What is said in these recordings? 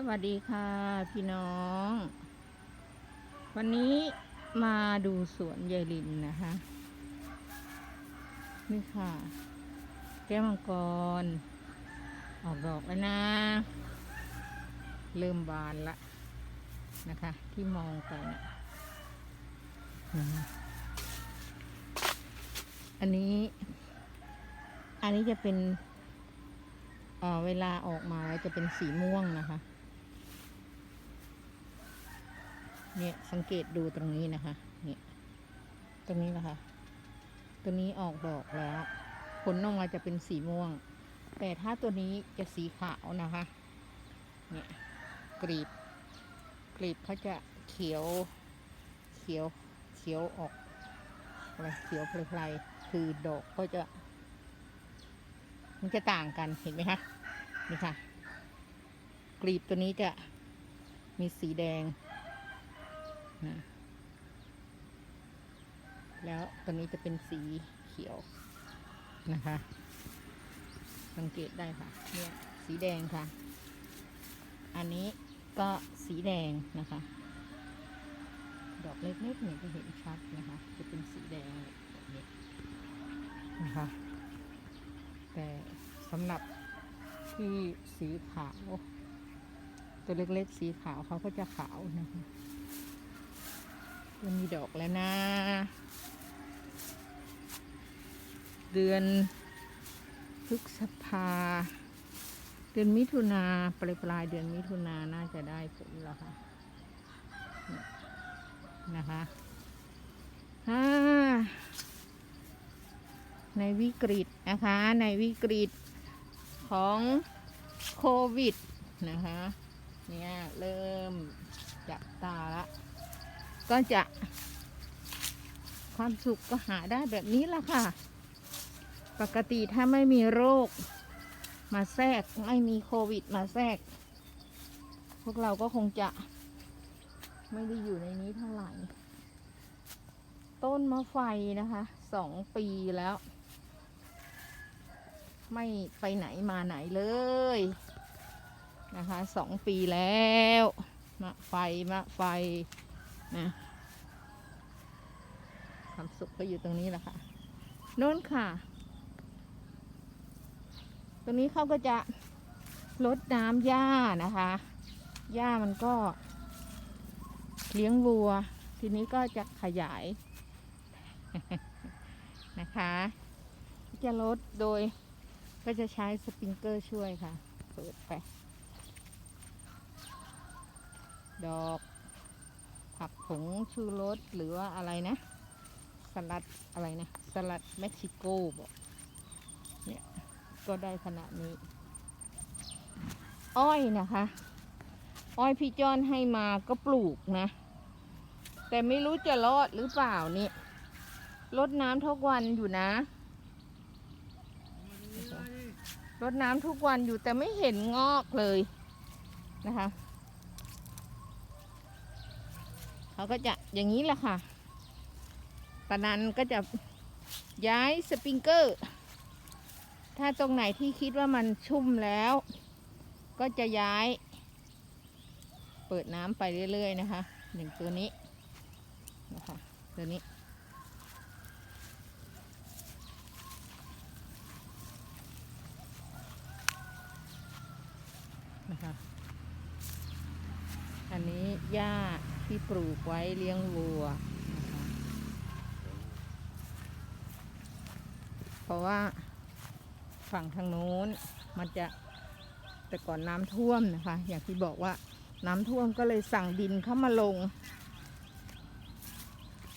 สวัสดีค่ะพี่น้อง วันนี้มาดูสวนยายลินนะคะ นี่ค่ะ แก้วมังกร ออกดอกแล้วนะ เริ่มบานละนะคะ ที่มองไปนะอันนี้ อันนี้จะเป็นเเวลาออกมาแล้วจะเป็นสีม่วงนะคะ เนี่ยสังเกตดูตรงนี้นะคะเนี่ยตรงนี้นะคะ ตัวนี้ออกดอกแล้ว ผลออกมาจะเป็นสีม่วง แต่ถ้าตัวนี้จะสีขาวนะคะเนี่ยกรีบ กรีบเขาจะเขียว เขียว เขียวออกอะไรเขียวพลายคือดอกก็จะ มันจะต่างกันเห็นไหมคะนี่ค่ะ กลีบตัวนี้จะมีสีแดง นะแล้วตัวนี้จะเป็นสีเขียวนะคะ สังเกตได้ค่ะเนี่ยสีแดงค่ะ อันนี้ก็สีแดงนะคะ ดอกเล็กๆเนี่ยจะเห็นชัดนะคะ จะเป็นสีแดงแบบนี้นะคะ แต่สำหรับที่สีขาว ตัวเล็กๆสีขาวเขาก็จะขาวนะคะ จะมีดอกแล้วนะ เดือนพฤษภา เดือนมิถุนาปลายปลายเดือนมิถุนาน่าจะได้ผลแล้วค่ะ นะคะอ่าในวิกฤตนะคะ ในวิกฤตของโควิดนะคะ เนี่ย เริ่มจับตาละ ก็จะความสุขก็หาได้แบบนี้ละค่ะ ปกติถ้าไม่มีโรค มาแทรกไม่มีโควิดมาแทรก พวกเราก็คงจะ ไม่ได้อยู่ในนี้เท่าไหร่ ต้นมะไฟนะคะสองปีแล้ว ไม่ไปไหนมาไหนเลยนะคะสองปีแล้ว มะไฟมะไฟ นะความสุขก็อยู่ตรงนี้แหละค่ะโน้นค่ะ ตรงนี้เขาก็จะลดน้ำหญ้านะคะ หญ้ามันก็เลี้ยงวัว ทีนี้ก็จะขยายนะคะ จะลดโดยก็จะใช้สปริงเกอร์ช่วยค่ะ เปิดไป ดอก ผักผงชูรสหรือว่าอะไรนะ สลัดอะไรนะ สลัดเม็กซิโกบอกเนี่ยก็ได้ขนาดนี้ อ้อยนะคะ อ้อยพี่จอนให้มาก็ปลูกนะ แต่ไม่รู้จะรอดหรือเปล่านี่รดน้ำทุกวันอยู่นะรดน้ำทุกวันอยู่แต่ไม่เห็นงอกเลยนะคะ เขาก็จะอย่างนี้แหละค่ะตอนนั้นก็จะย้ายสปริงเกอร์ ถ้าตรงไหนที่คิดว่ามันชุ่มแล้ว ก็จะย้าย เปิดน้ำไปเรื่อยๆนะคะหนึ่งตัวนี้นะคะตัวนี้นะคะอันนี้หญ้า ที่ปลูกไว้เลี้ยงวัวนะคะเพราะว่าฝั่งทางโน้นมันจะแต่ก่อนน้ำท่วมนะคะ อย่างที่บอกว่าน้ำท่วมก็เลยสั่งดินเข้ามาลง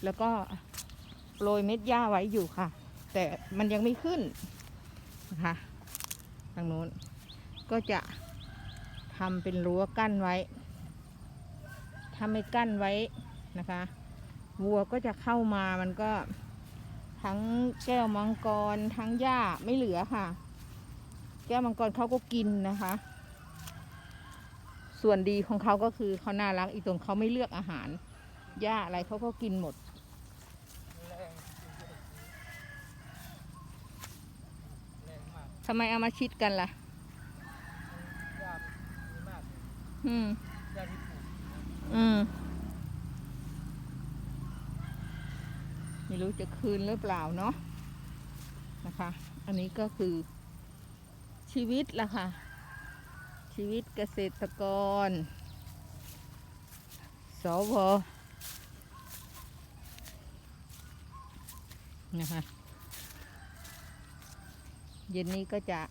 แล้วก็โรยเม็ดหญ้าไว้อยู่ค่ะ แต่มันยังไม่ขึ้นนะคะทางโน้นก็จะทำเป็นรั้วกั้นไว้ ถ้าไม่กั้นไว้นะคะ วัวก็จะเข้ามามันก็ทั้งแก้วมังกรทั้งหญ้าไม่เหลือค่ะ แก้วมังกรเขาก็กินนะคะ ส่วนดีของเขาก็คือเขาน่ารักอีกตรงเขาไม่เลือกอาหารหญ้าอะไรเขาก็กินหมด ทำไมเอามาชิดกันล่ะยามมีมากอืม อืมไม่รู้จะคืนหรือเปล่าเนาะนะคะ อันนี้ก็คือชีวิตละค่ะ ชีวิตเกษตรกร สวนะคะเย็นนี้ก็จะ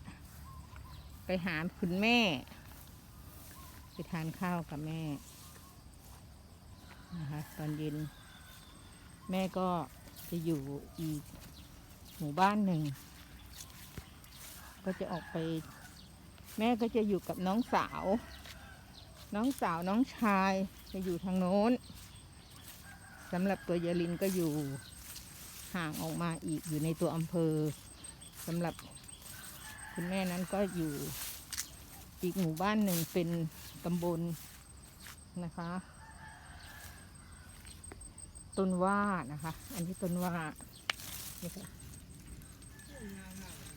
ไปหาคุณแม่ ไปทานข้าวกับแม่ นะคะตอนเย็น แม่ก็จะอยู่อีกหมู่บ้านหนึ่ง ก็จะออกไป แม่ก็จะอยู่กับน้องสาว น้องสาวน้องชายจะอยู่ทางโน้นสำหรับตัวยายลินก็อยู่ห่างออกมาอีกอยู่ในตัวอำเภอสำหรับคุณแม่นั้นก็อยู่อีกหมู่บ้านหนึ่งเป็นตำบลนะคะ ต้นว่านะคะ อันนี้ต้นว่านี่ค่ะงามมากเลย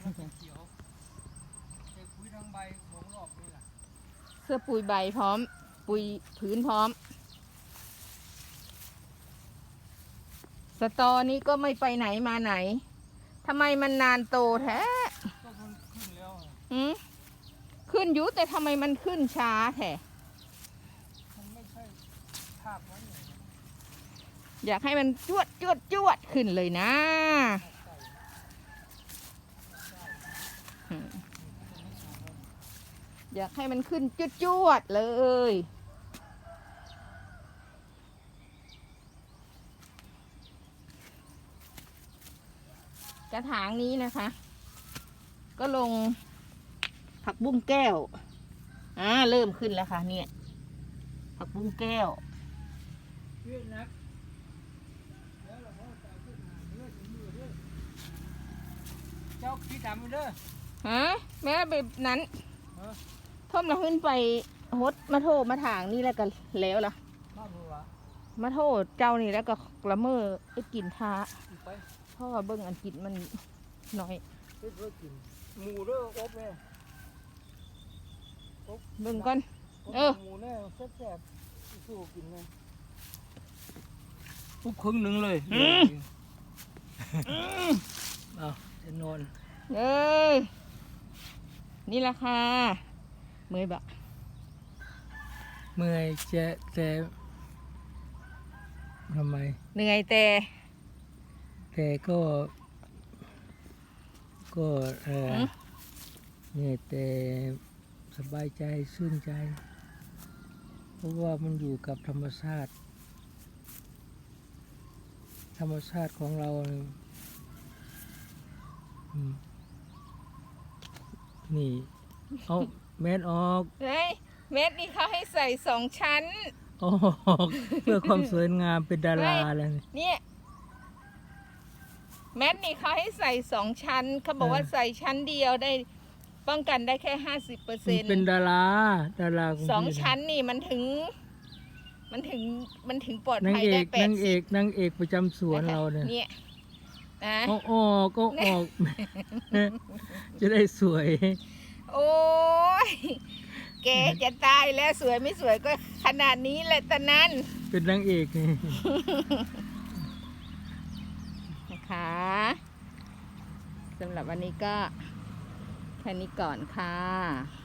น้ำเขียวเด็กปุ๋ยทั้งใบของรอบนี่แหละเสื้อปุยใบพร้อม ปุยพื้นพร้อม สตอนี้ก็ไม่ไปไหนมาไหนทำไมมันนานโตแท้ก็มันขึ้นแล้วอะหืมขึ้นอยุแต่ทำไมมันขึ้นช้าแท้ มันไม่ใช่ภาพนั้นเลย อยากให้มันจวดจวดจวดขึ้นเลยนะอยากให้มันขึ้นจวดจวดเลย กระถางนี้นะคะ ก็ลงผักบุ้งแก้ว อ่า เริ่มขึ้นแล้วค่ะเนี่ย ผักบุ้งแก้วเยอะนักแล้วเราก็จะเอาขึ้นมาเรื่อยๆเรื่อยๆ เจ้าพี่ดำไปเด้อฮะแม่แบบนั้นเออท่อมเราขึ้นไปฮดมาโทษมาถางนี่แล้วก็แล้วล่ะ มาเผื่อมาโทษเจ้านี่แล้วก็ละเมอไอ้กินท้าอีกไปเพราะว่าเบิ่งอันกินมันน้อยเพื่อเพื่อกินหมูเด้ออบเลยเบิ่งก่อนอบเออหมูแน่แซ่บๆสู้กินเลยปุ๊บครึ่งหนึ่งเลยเอา จะนอนเอ้ยนี่แหละค่ะเมยบะเมื่อยจะแต่ทำไมเหนื่อยแต่แต่ก็ ก็เออเหนื่อยแต่สบายใจชื่นใจ เพราะว่ามันอยู่กับธรรมชาติ ธรรมชาติของเราเนี่ยอืมนี่ เอาแมสออกเฮ้ยเม็ดนี่เขาให้ใส่สองชั้น ออกเพื่อความสวยงามเป็นดาราเลยเนี่ยแมทนี่เขาให้ใส่สองชั้นเขาบอกว่าเออใส่ชั้นเดียวได้ ป้องกันได้แค่ห้าสิบเปอร์เซ็มันนเป็นดาราดาราขสองพี่ะชั้นนี่มันถึง มันถึงมันถึงปลอดนางภัยเอได้กแปนาดงเอสิบกนางเอกประจำสวนเราเนี่ย เนี่ย นะเอาออกก็ออก จะได้สวย โอ้ยแกจะตายแล้วสวยไม่สวยก็ขนาดนี้แหละตอนนั้น เป็นนางเอกนี่นะคะสำหรับวันนี้ก็แค่นี้ก่อนค่ะ